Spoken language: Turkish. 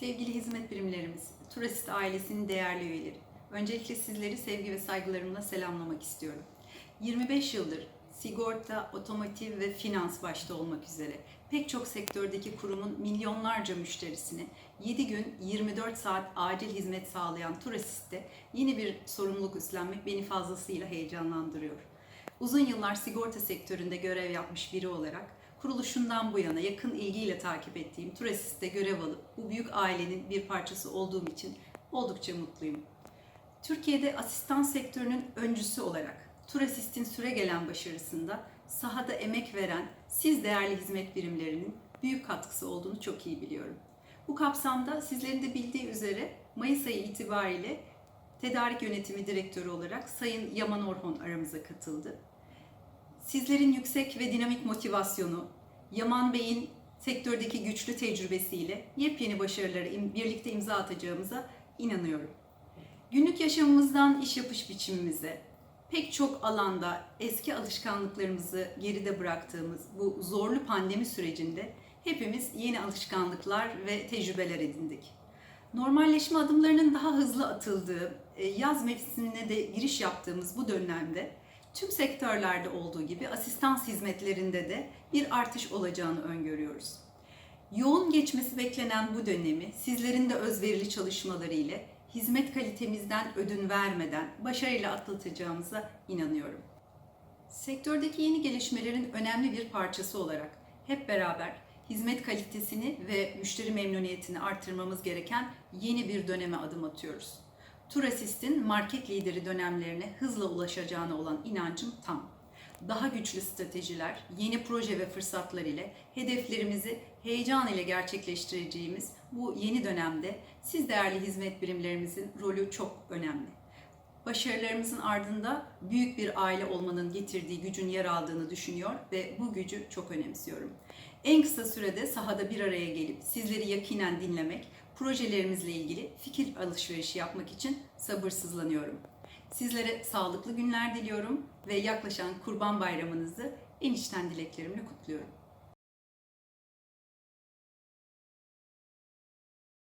Sevgili hizmet birimlerimiz, Turasist ailesinin değerli üyeleri, öncelikle sizleri sevgi ve saygılarımla selamlamak istiyorum. 25 yıldır sigorta, otomotiv ve finans başta olmak üzere pek çok sektördeki kurumun milyonlarca müşterisine 7 gün 24 saat acil hizmet sağlayan Turasist'te yeni bir sorumluluk üstlenmek beni fazlasıyla heyecanlandırıyor. Uzun yıllar sigorta sektöründe görev yapmış biri olarak kuruluşundan bu yana yakın ilgiyle takip ettiğim Turasist'te görev alıp bu büyük ailenin bir parçası olduğum için oldukça mutluyum. Türkiye'de asistan sektörünün öncüsü olarak Turasist'in süregelen başarısında sahada emek veren siz değerli hizmet birimlerinin büyük katkısı olduğunu çok iyi biliyorum. Bu kapsamda sizlerin de bildiği üzere Mayıs ayı itibariyle Tedarik Yönetimi Direktörü olarak Sayın Yaman Orhon aramıza katıldı. Sizlerin yüksek ve dinamik motivasyonu, Yaman Bey'in sektördeki güçlü tecrübesiyle yepyeni başarılara birlikte imza atacağımıza inanıyorum. Günlük yaşamımızdan iş yapış biçimimize, pek çok alanda eski alışkanlıklarımızı geride bıraktığımız bu zorlu pandemi sürecinde hepimiz yeni alışkanlıklar ve tecrübeler edindik. Normalleşme adımlarının daha hızlı atıldığı, e, yaz mevsimine de giriş yaptığımız bu dönemde tüm sektörlerde olduğu gibi asistans hizmetlerinde de bir artış olacağını öngörüyoruz. Yoğun geçmesi beklenen bu dönemi sizlerin de özverili çalışmaları ile hizmet kalitemizden ödün vermeden başarıyla atlatacağımıza inanıyorum. Sektördeki yeni gelişmelerin önemli bir parçası olarak hep beraber hizmet kalitesini ve müşteri memnuniyetini artırmamız gereken yeni bir döneme adım atıyoruz. Turasist'in market lideri dönemlerine hızla ulaşacağına olan inancım tam. Daha güçlü stratejiler, yeni proje ve fırsatlar ile hedeflerimizi heyecan ile gerçekleştireceğimiz bu yeni dönemde siz değerli hizmet birimlerimizin rolü çok önemli. Başarılarımızın ardında büyük bir aile olmanın getirdiği gücün yer aldığını düşünüyor ve bu gücü çok önemsiyorum. En kısa sürede sahada bir araya gelip sizleri yakinen dinlemek, projelerimizle ilgili fikir alışverişi yapmak için sabırsızlanıyorum. Sizlere sağlıklı günler diliyorum ve yaklaşan Kurban Bayramınızı en içten dileklerimle kutluyorum.